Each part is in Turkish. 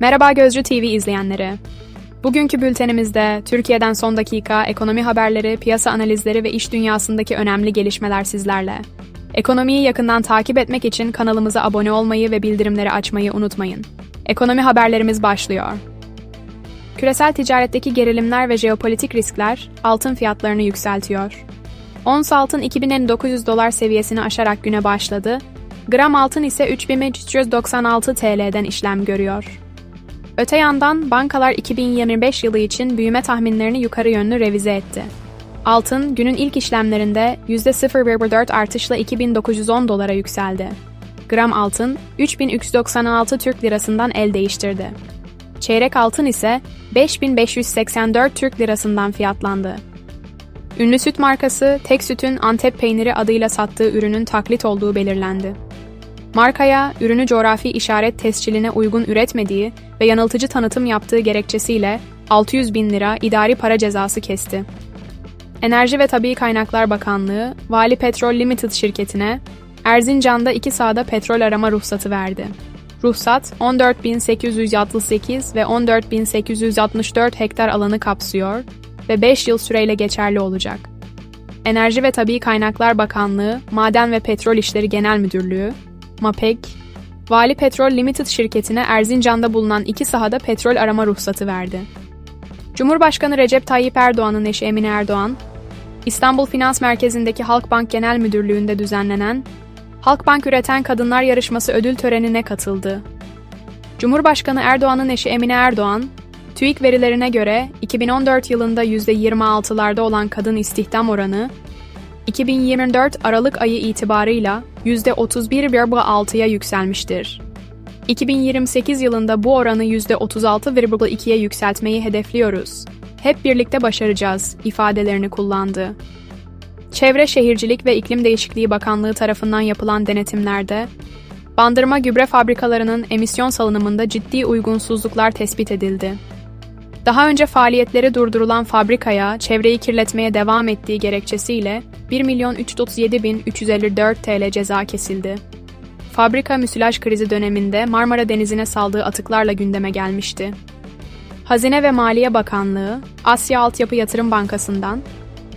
Merhaba Gözcü TV izleyenleri. Bugünkü bültenimizde Türkiye'den son dakika ekonomi haberleri, piyasa analizleri ve iş dünyasındaki önemli gelişmeler sizlerle. Ekonomiyi yakından takip etmek için kanalımıza abone olmayı ve bildirimleri açmayı unutmayın. Ekonomi haberlerimiz başlıyor. Küresel ticaretteki gerilimler ve jeopolitik riskler altın fiyatlarını yükseltiyor. Ons altın 2009 dolar seviyesini aşarak güne başladı, gram altın ise 3396 TL'den işlem görüyor. Öte yandan bankalar 2025 yılı için büyüme tahminlerini yukarı yönlü revize etti. Altın günün ilk işlemlerinde %0,4 artışla 2910 dolara yükseldi. Gram altın 3396 Türk lirasından el değiştirdi. Çeyrek altın ise 5584 Türk lirasından fiyatlandı. Ünlü süt markası Tek Süt'ün Antep peyniri adıyla sattığı ürünün taklit olduğu belirlendi. Markaya, ürünü coğrafi işaret tescilline uygun üretmediği ve yanıltıcı tanıtım yaptığı gerekçesiyle 600 bin lira idari para cezası kesti. Enerji ve Tabi Kaynaklar Bakanlığı, Vali Petrol Limited şirketine Erzincan'da iki sahada petrol arama ruhsatı verdi. Ruhsat 14.868 ve 14.864 hektar alanı kapsıyor ve 5 yıl süreyle geçerli olacak. Enerji ve Tabi Kaynaklar Bakanlığı, Maden ve Petrol İşleri Genel Müdürlüğü, MAPEK, Vali Petrol Limited şirketine Erzincan'da bulunan iki sahada petrol arama ruhsatı verdi. Cumhurbaşkanı Recep Tayyip Erdoğan'ın eşi Emine Erdoğan, İstanbul Finans Merkezi'ndeki Halkbank Genel Müdürlüğü'nde düzenlenen Halkbank Üreten Kadınlar Yarışması ödül törenine katıldı. Cumhurbaşkanı Erdoğan'ın eşi Emine Erdoğan, TÜİK verilerine göre 2014 yılında %26'larda olan kadın istihdam oranı 2024 Aralık ayı itibarıyla %31,6'ya yükselmiştir. 2028 yılında bu oranı %36,2'ye yükseltmeyi hedefliyoruz. Hep birlikte başaracağız ifadelerini kullandı. Çevre Şehircilik ve İklim Değişikliği Bakanlığı tarafından yapılan denetimlerde bandırma gübre fabrikalarının emisyon salınımında ciddi uygunsuzluklar tespit edildi. Daha önce faaliyetleri durdurulan fabrikaya çevreyi kirletmeye devam ettiği gerekçesiyle 1 milyon 337 bin 354 TL ceza kesildi. Fabrika müsilaj krizi döneminde Marmara Denizi'ne saldığı atıklarla gündeme gelmişti. Hazine ve Maliye Bakanlığı, Asya Altyapı Yatırım Bankası'ndan,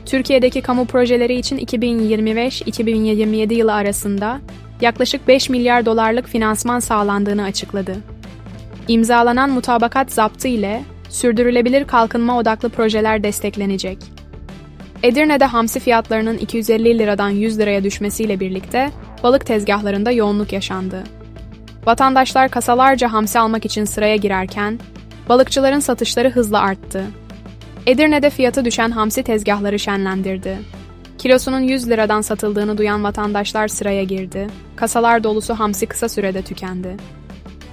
Türkiye'deki kamu projeleri için 2025-2027 yılı arasında yaklaşık 5 milyar dolarlık finansman sağlandığını açıkladı. İmzalanan mutabakat zaptı ile sürdürülebilir kalkınma odaklı projeler desteklenecek. Edirne'de hamsi fiyatlarının 250 liradan 100 liraya düşmesiyle birlikte balık tezgahlarında yoğunluk yaşandı. Vatandaşlar kasalarca hamsi almak için sıraya girerken, balıkçıların satışları hızla arttı. Edirne'de fiyatı düşen hamsi tezgahları şenlendirdi. Kilosunun 100 liradan satıldığını duyan vatandaşlar sıraya girdi. Kasalar dolusu hamsi kısa sürede tükendi.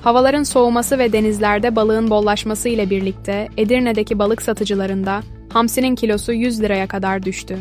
Havaların soğuması ve denizlerde balığın bollaşması ile birlikte Edirne'deki balık satıcılarında hamsinin kilosu 100 liraya kadar düştü.